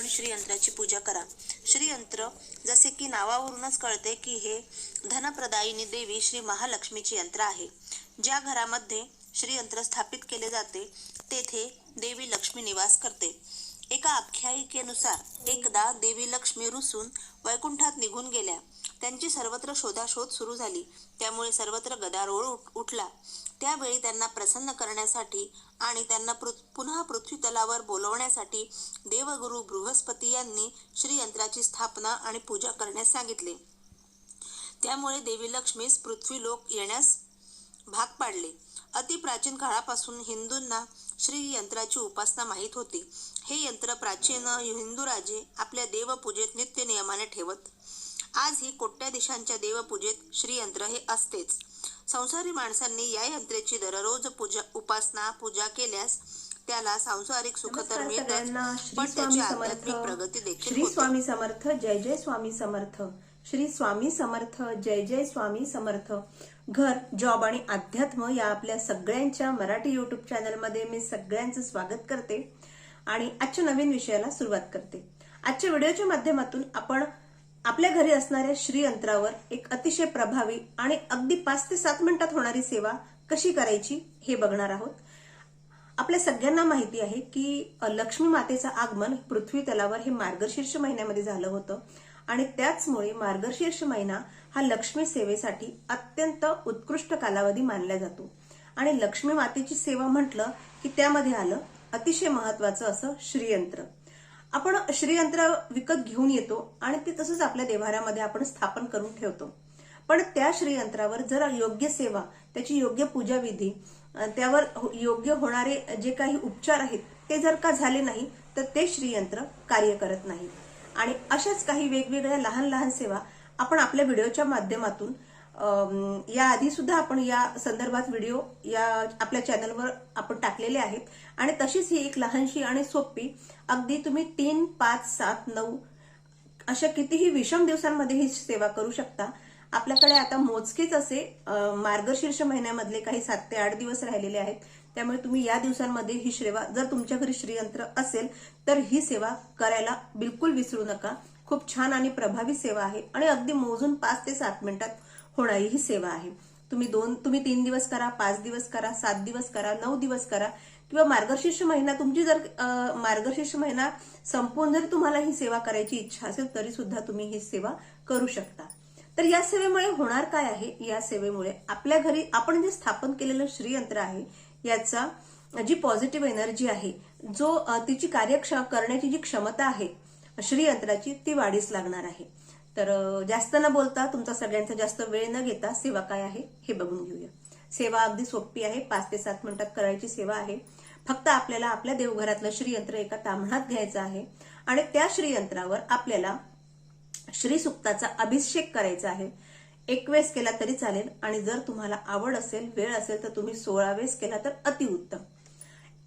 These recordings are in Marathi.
आपण श्रीयंत्राची पूजा करा. श्रीयंत्र जसे की नावावरूनच कळते की हे धनप्रदायिनी देवी श्री महालक्ष्मीचे यंत्र आहे. ज्या घरामध्ये श्रीयंत्र स्थापित केले जाते तेथे देवी लक्ष्मी निवास करते. एका आख्यायिकेनुसार एकदा देवी लक्ष्मी रुसून वैकुंठात निघून गेल्या. त्यांची सर्वत्र शोधाशोध सुरू झाली. त्यामुळे सर्वत्र गदारोळ उठला. त्यावेळी त्यांना प्रसन्न करण्यासाठी आणि त्यांना पुन्हा पृथ्वी तलावर बोलवण्यासाठी देवगुरु बृहस्पती यांनी श्रीयंत्राची स्थापना आणि पूजा करण्यास सांगितले. त्यामुळे देवी लक्ष्मीस पृथ्वीलोक येण्यास भाग पाडले. अति प्राचीन काळापासून हिंदूंना श्री यंत्राची उपासना माहीत होती. हे यंत्र प्राचीन हिंदू राजे आपल्या देवपूजेत नित्य नियमाने ठेवत आजही कोट्याधीशांच्या देवपूजेत श्रीयंत्र हे असतेच. संसारी माणसांनी या यंत्रेची दररोज पूजा उपासना पूजा केल्यास त्याला सांसारिक सुख तर मिळतच पण स्वामी त्याची समर्थ. आध्यात्मिक प्रगती देखील श्री स्वामी समर्थ. जय जय स्वामी समर्थ. श्री स्वामी समर्थ. जय जय स्वामी समर्थ. घर जॉब आणि अध्यात्म या आपल्या सगळ्यांच्या मराठी युट्यूब चॅनलमध्ये मी सगळ्यांचं स्वागत करते आणि आजच्या नवीन विषयाला सुरुवात करते. आजच्या व्हिडिओच्या माध्यमातून आपण आपल्या घरी असणाऱ्या श्रीयंत्रावर एक अतिशय प्रभावी आणि अगदी पाच ते सात मिनिटात होणारी सेवा कशी करायची हे बघणार आहोत. आपल्या सगळ्यांना माहिती आहे की लक्ष्मी मातेचं आगमन पृथ्वी तलावर हे मार्गशीर्ष महिन्यामध्ये झालं होतं आणि त्याचमुळे मार्गशीर्ष महिना हा लक्ष्मी सेवेसाठी अत्यंत उत्कृष्ट कालावधी मानला जातो. आणि लक्ष्मी मातेची सेवा म्हटलं की त्यामध्ये आलं अतिशय महत्वाचं असं श्रीयंत्र. आपण श्रीयंत्र विकत घेऊन येतो आणि ते तसंच आपल्या देव्हाऱ्यामध्ये आपण स्थापन करून ठेवतो. पण त्या श्रीयंत्रावर जर योग्य सेवा त्याची योग्य पूजाविधी त्यावर हो- योग्य होणारे जे काही उपचार आहेत ते जर का झाले नाही तर ते श्रीयंत्र कार्य करत नाही. आणि अशाच काही वेगवेगळ्या लहान लहान सेवा आपण आपल्या व्हिडिओच्या माध्यमातून याआधी सुद्धा आपण या संदर्भात व्हिडिओ या आपल्या चॅनलवर आपण टाकलेले आहेत. आणि तशीच ही एक लहानशी आणि सोपी अगदी तुम्ही तीन पाच सात नऊ अशा कितीही विषम दिवसांमध्ये ही सेवा करू शकता. आपल्याकडे आता मोजकेच असे मार्गशीर्ष महिन्यामधले काही सात ते आठ दिवस राहिलेले आहेत. त्यामुळे तुम्ही या दिवसांमध्ये ही सेवा जर तुमच्या घरी श्रीयंत्र असेल तर ही सेवा करायला बिलकुल विसरू नका. खूप छान आणि प्रभावी सेवा आहे. आणि अगदी मोजून पाच ते सात मिनिटात होणारी ही सेवा आहे. तुम्ही दोन तुम्ही तीन दिवस करा पाच दिवस करा सात दिवस करा नऊ दिवस करा किंवा मार्गशीर्ष महिना तुमची जर मार्गशीर्ष महिना संपून जर तुम्हाला ही सेवा करायची इच्छा असेल तरी सुद्धा तुम्ही ही सेवा करू शकता. तर या सेवेमुळे होणार काय आहे? या सेवेमुळे आपल्या घरी आपण जे स्थापन केलेलं श्रीयंत्र आहे याचा जी पॉझिटिव्ह एनर्जी आहे जो तिची कार्यक्ष करण्याची जी क्षमता आहे श्रीयंत्राची ती वाढीस लागणार आहे. तर जास्त न बोलता तुमचा सगळ्यांचा जास्त वेळ न घेता सेवा काय आहे हे बघून घेऊया. सेवा अगदी सोपी आहे पाच ते सात मिनिटात करायची सेवा आहे. फक्त आपल्याला आपल्या देवघरातलं श्रीयंत्र एका ताम्हणात घ्यायचं आहे आणि त्या श्रीयंत्रावर आपल्याला श्रीसुक्ताचा अभिषेक करायचा आहे. एक वेळेस केला तरी चालेल आणि जर तुम्हाला आवड असेल वेळ असेल तर तुम्ही सोळा वेळेस केला तर अतिउत्तम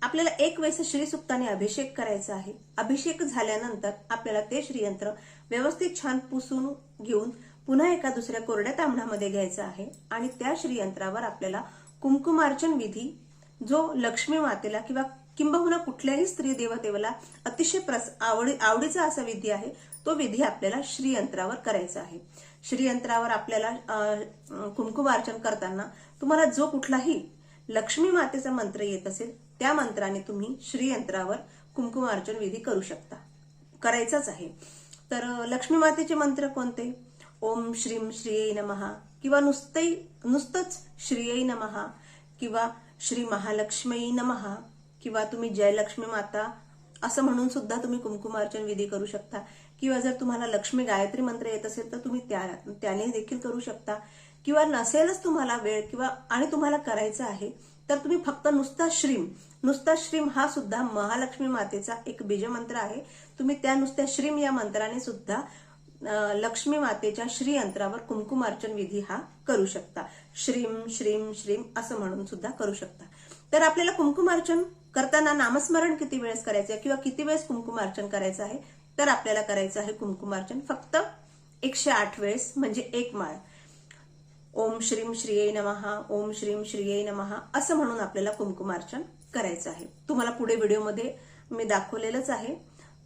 आपल्याला एक वेळेस श्रीसुक्ताने अभिषेक करायचा आहे. अभिषेक झाल्यानंतर आपल्याला ते श्रीयंत्र व्यवस्थित छान पुसून घेऊन पुन्हा एका दुसऱ्या कोरड्या तांबणामध्ये घ्यायचं आहे. आणि त्या श्रीयंत्रावर आपल्याला कुंकुमार्चन विधी जो लक्ष्मी मातेला किंवा किंबहुना कुठल्याही स्त्री देवतेला अतिशय प्रस आवडी आवडीचा असा विधी आहे तो विधी आपल्याला श्रीयंत्रावर करायचा आहे. श्रीयंत्रावर आपल्याला कुंकुमार्चन करताना तुम्हाला जो कुठलाही लक्ष्मी मातेचा मंत्र येत असेल त्या मंत्राने तुम्ही श्रीयंत्रावर कुंकुमार्चन विधी करू शकता. करायचाच आहे. तर लक्ष्मी मातेचे मंत्र कोणते? ओम श्रीम श्रीयै नमहा किंवा नुसतंही नुसतंच श्रीयै नमहा किंवा श्री महालक्ष्मी नमहा किंवा तुम्ही जयलक्ष्मी माता असं म्हणून सुद्धा तुम्ही कुंकुमार्चन विधी करू शकता. किंवा जर तुम्हाला लक्ष्मी गायत्री मंत्र येत असेल तर तुम्ही त्या त्याने देखील करू शकता. किंवा नसेलच तुम्हाला वेळ किंवा आणि तुम्हाला करायचं आहे तर तुम्ही फक्त नुसता श्रीम नुसता श्रीम हा सुद्धा महालक्ष्मी मातेचा एक बीजमंत्र आहे. तुम्ही त्या नुसत्या श्रीम या मंत्राने सुद्धा लक्ष्मी मातेच्या श्री अंतरावर कुंकुमार्चन विधी हा करू शकता. श्रीम श्रीम श्रीम असं म्हणून सुद्धा करू शकता. तर आपल्याला कुंकुमार्चन करताना नामस्मरण किती वेळेस करायचं आहे किंवा किती वेळेस कुंकुमार्चन करायचं आहे? तर आपल्याला करायचं आहे कुंकुमार्चन फक्त एकशे आठ वेळेस म्हणजे एक माळ. ओम श्रीम श्रीये नमहा ओम श्रीम श्रीये नमहा असं म्हणून आपल्याला कुमकुमार्चन करायचं आहे. तुम्हाला पुढे व्हिडिओमध्ये मी दाखवलेलंच आहे.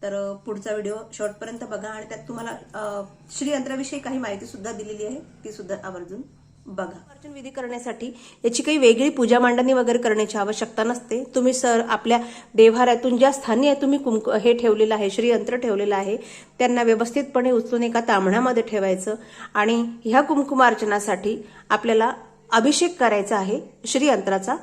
तर पुढचा व्हिडिओ शॉर्टपर्यंत बघा आणि त्यात तुम्हाला श्रीयंत्राविषयी काही माहिती सुद्धा दिलेली आहे ती सुद्धा आवर्जून बघा. अर्चन विधी करण्यासाठी याची काही वेगळी पूजा मांडणी वगैरे करण्याची आवश्यकता नसते. तुम्ही सर आपल्या देव्हाऱ्यातून ज्या स्थानी आहे तुम्ही कुंक हे ठेवलेलं आहे श्रीयंत्र ठेवलेलं आहे त्यांना व्यवस्थितपणे उचलून एका तांबण्यामध्ये ठेवायचं आणि ह्या कुंकुमार्चनासाठी आपल्याला अभिषेक करायचा आहे श्रीयंत्राचा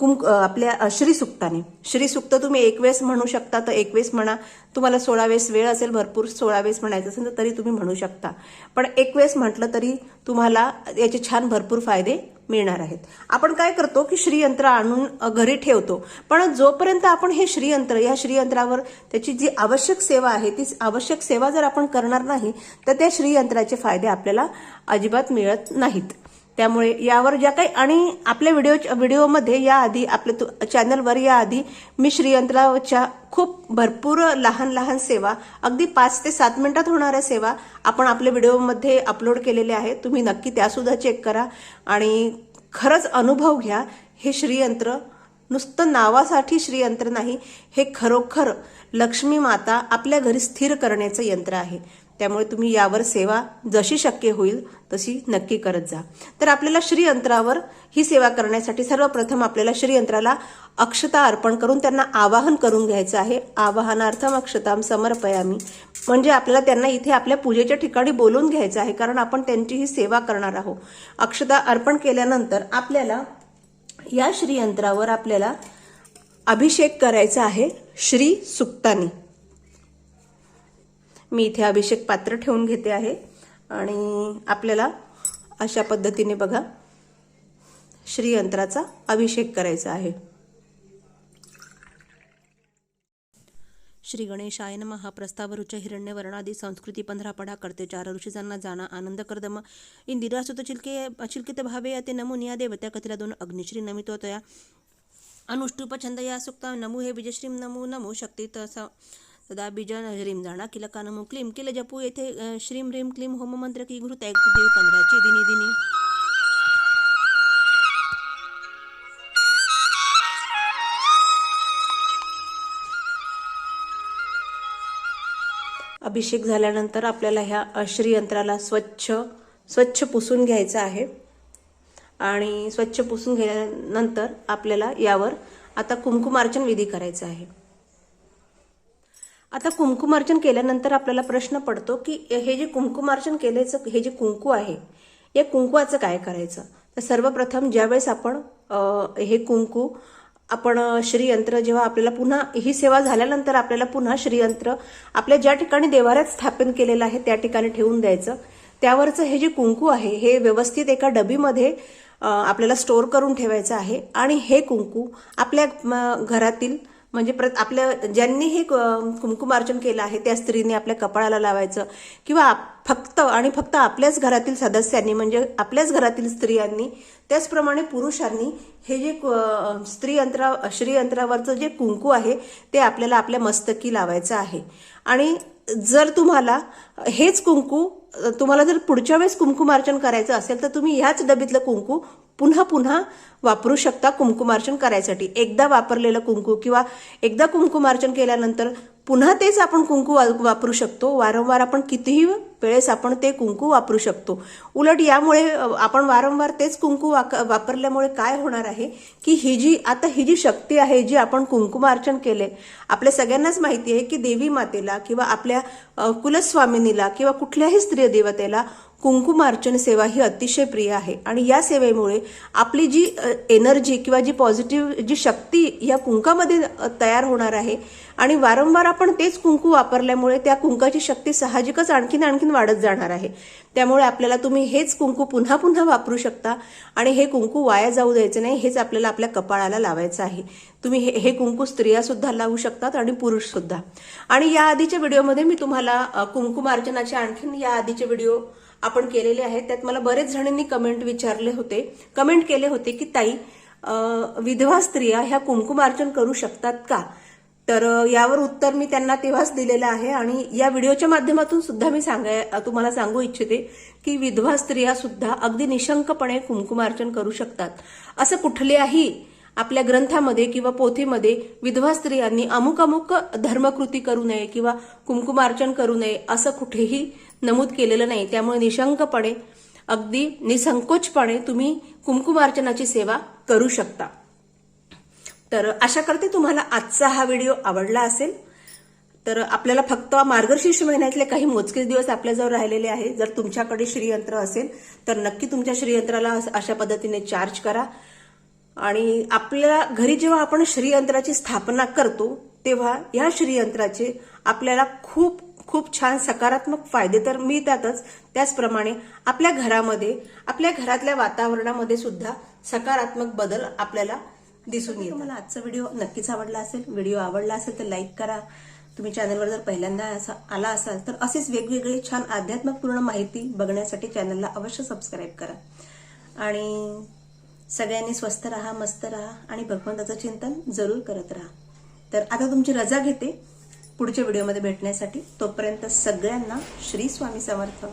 कुंक आपल्या श्रीसुक्ताने. श्रीसुक्त तुम्ही एक वेळेस म्हणू शकता तर एक वेळेस म्हणा. तुम्हाला सोळा वेळेस वेळ असेल भरपूर सोळा वेळेस म्हणायचं असेल तर तरी तुम्ही म्हणू शकता. पण एक वेळेस म्हटलं तरी तुम्हाला याचे छान भरपूर फायदे मिळणार आहेत. आपण काय करतो की श्रीयंत्र आणून घरी ठेवतो. पण जोपर्यंत आपण हे श्रीयंत्र या श्रीयंत्रावर त्याची जी आवश्यक सेवा आहे ती आवश्यक सेवा जर आपण करणार नाही तर त्या श्रीयंत्राचे फायदे आपल्याला अजिबात मिळत नाहीत. त्यामुळे यावर ज्या काही आणि आपल्या व्हिडिओ व्हिडिओमध्ये याआधी आपल्या तु- चॅनलवर याआधी मी श्रीयंत्राच्या खूप भरपूर लहान लहान सेवा अगदी पाच ते सात मिनिटात होणाऱ्या सेवा आपण आपल्या व्हिडिओमध्ये अपलोड केलेल्या आहेत. तुम्ही नक्की त्यासुद्धा चेक करा आणि खरंच अनुभव घ्या. हे श्रीयंत्र नुसतं नावासाठी श्रीयंत्र नाही हे खरोखर लक्ष्मी माता आपल्या घरी स्थिर करण्याचं यंत्र आहे. त्यामुळे तुम्ही यावर सेवा जशी शक्य होईल तशी नक्की करत जा. तर आपल्याला श्रीयंत्रावर ही सेवा करण्यासाठी सर्वप्रथम आपल्याला श्रीयंत्राला अक्षता अर्पण करून त्यांना आवाहन करून घ्यायचं आहे. आवाहनार्थम अक्षताम समर्पयामी. म्हणजे आपल्याला त्यांना इथे आपल्या पूजेच्या ठिकाणी बोलून घ्यायचं आहे कारण आपण त्यांची ही सेवा करणार आहोत. अक्षता अर्पण केल्यानंतर आपल्याला या श्रीयंत्रावर आपल्याला अभिषेक करायचा आहे श्री सुक्तानी. मी इथे अभिषेक पात्र ठेवून घेते आहे. आणि आपल्याला अशा पद्धतीने बघा श्रीयंत्राचा अभिषेक करायचा आहे. श्री गणेशाय नमः. प्रस्तावरुच हिरण्यवर्णादि संस्कृती पंधरा पडा करते. चार ऋषीजांना जाणा आनंद करदम. इंदिरा सुत चिलके चिलकित भावे या ते नमुनिया देवत्या कथिला दोन अग्निश्री नमितो तया अनुष्टुप छंद या सुक्ता. नमू हे विजयश्रीम नमू नमो शक्ती तसा. सदा बीज ह्रीम जाणा किल का क्लीम। किल जपू येथे अ, श्रीम ह्रीम क्लीम होम मंत्र की घृत ऐकू देव पंधराची दिनी दिनी। अभिषेक झाल्यानंतर आपल्याला ह्या श्रीयंत्राला स्वच्छ स्वच्छ पुसून घ्यायचं आहे. आणि स्वच्छ पुसून गेल्यानंतर आपल्याला यावर आता कुंकुमार्चन विधी करायचा आहे. आता कुंकुमार्चन केल्यानंतर आपल्याला प्रश्न पडतो की हे जे कुंकुमार्चन केल्याचं हे जे कुंकू आहे या कुंकुवाचं काय करायचं? तर सर्वप्रथम ज्यावेळेस आपण हे कुंकू आपण श्रीयंत्र जेव्हा आपल्याला पुन्हा ही सेवा झाल्यानंतर आपल्याला पुन्हा श्रीयंत्र आपल्या ज्या ठिकाणी देवाऱ्यात स्थापन केलेलं आहे त्या ठिकाणी ठेवून द्यायचं. त्यावरचं हे जे कुंकू आहे हे व्यवस्थित एका डबीमध्ये आपल्याला स्टोअर करून ठेवायचं आहे. आणि हे कुंकू आपल्या म, घरातील म्हणजे प्रत आपल्या ज्यांनी हे क- कुंकुमार्चन केलं आहे त्या स्त्रीने आपल्या कपाळाला लावायचं किंवा आप- फक्त आणि फक्त आपल्याच घरातील सदस्यांनी म्हणजे आपल्याच घरातील स्त्रियांनी त्याचप्रमाणे पुरुषांनी हे जे क- स्त्रीयंत्रा श्रीयंत्रावरचं जे कुंकू आहे ते आपल्याला आपल्या मस्तकी लावायचं आहे. आणि जर तुम्हाला हेच कुंकू तुम्हाला जर पुढच्या वेळेस कुंकुमार्चन करायचं असेल तर तुम्ही ह्याच डबीतलं कुंकू पुन्हा पुन्हा वापरू शकता कुंकुमार्चन करायसाठी. एकदा वापरलेलं कुंकू किंवा एकदा कुंकुमार्चन केल्यानंतर पुन्हा तेच आपण कुंकू वा- वापरू शकतो. वारंवार आपण कितीही वेळेस आपण ते कुंकू वापरू शकतो. उलट यामुळे आपण वारंवार तेच कुंकू वाक- वापरल्यामुळे काय होणार आहे की ही जी आता ही जी शक्ती आहे जी आपण कुंकुमार्चन केले आपल्या सगळ्यांनाच माहिती आहे की देवी मातेला किंवा आपल्या कुलस्वामिनीला किंवा कुठल्याही स्त्री देवतेला कुंकुमार्चन सेवा ही अतिशय प्रिय आहे. आणि या सेवेमुळे आपली जी एनर्जी किंवा जी पॉझिटिव्ह जी शक्ती या कुंकामध्ये तयार होणार आहे. आणि वारंवार आपण तेच कुंकू वापरल्यामुळे त्या कुंकाची शक्ती साहजिकच आणखीन आणखीन वाढत जाणार आहे. त्यामुळे आपल्याला तुम्ही हेच कुंकू पुन्हा पुन्हा वापरू शकता. आणि हे कुंकू वाया जाऊ द्यायचं नाही हेच आपल्याला आपल्या कपाळाला लावायचं आहे. तुम्ही हे हे कुंकू स्त्रियासुद्धा लावू शकतात आणि पुरुषसुद्धा आणि या आधीच्या व्हिडिओमध्ये मी तुम्हाला अ, कुंकुमार्चनाचे आणखीन या आधीचे व्हिडिओ आपण केलेले आहेत. त्यात मला बरेच जणांनी कमेंट विचारले होते. कमेंट केले होते की ताई विधवा स्त्रिया ह्या कुंकुमार्चन करू शकतात का? तर यावर उत्तर मी त्यांना तेव्हाच दिलेलं आहे आणि या व्हिडिओच्या माध्यमातून सुद्धा मी सांगाय तुम्हाला सांगू इच्छिते की विधवा स्त्रिया सुद्धा अगदी निशंकपणे कुंकुमार्चन करू शकतात. असं कुठल्याही आपल्या ग्रंथामध्ये किंवा पोथीमध्ये विधवा स्त्रियांनी अमुक अमुक धर्मकृती करू नये किंवा कुंकुमार्चन करू नये असं कुठेही नमूद केलेलं नाही. त्यामुळे निशंकपणे अगदी निसंकोचपणे तुम्ही कुंकुमार्चनाची सेवा करू शकता. तर आशा करते तुम्हाला आजचा हा व्हिडिओ आवडला असेल. तर आपल्याला फक्त मार्गशीर्ष महिन्यातले काही मोजके दिवस आपल्याजवळ राहिलेले आहे. जर तुमच्याकडे श्रीयंत्र असेल तर नक्की तुमच्या श्रीयंत्राला अशा पद्धतीने चार्ज करा. आणि आपल्या घरी जेव्हा आपण श्रीयंत्राची स्थापना करतो तेव्हा या श्रीयंत्राचे आपल्याला खूप खूप छान सकारात्मक फायदे तर मिळतातच. त्याचप्रमाणे आपल्या घरामध्ये आपल्या घरातल्या वातावरणामध्ये सुद्धा सकारात्मक बदल आपल्याला दिसून येतो मला आजचा व्हिडिओ नक्कीच आवडला असेल व्हिडिओ आवडला असेल तर लाईक करा. तुम्ही चॅनलवर जर पहिल्यांदा असा- आला असाल तर असेच वेगवेगळे छान आध्यात्मपूर्ण माहिती बघण्यासाठी चॅनलला अवश्य सबस्क्राईब करा. आणि सगळ्यांनी स्वस्त राहा मस्त राहा आणि भगवंताचं चिंतन जरूर करत राहा. तर आता तुमची रजा घेते. पुढच्या व्हिडिओमध्ये भेटण्यासाठी तोपर्यंत सगळ्यांना श्री स्वामी समर्थ.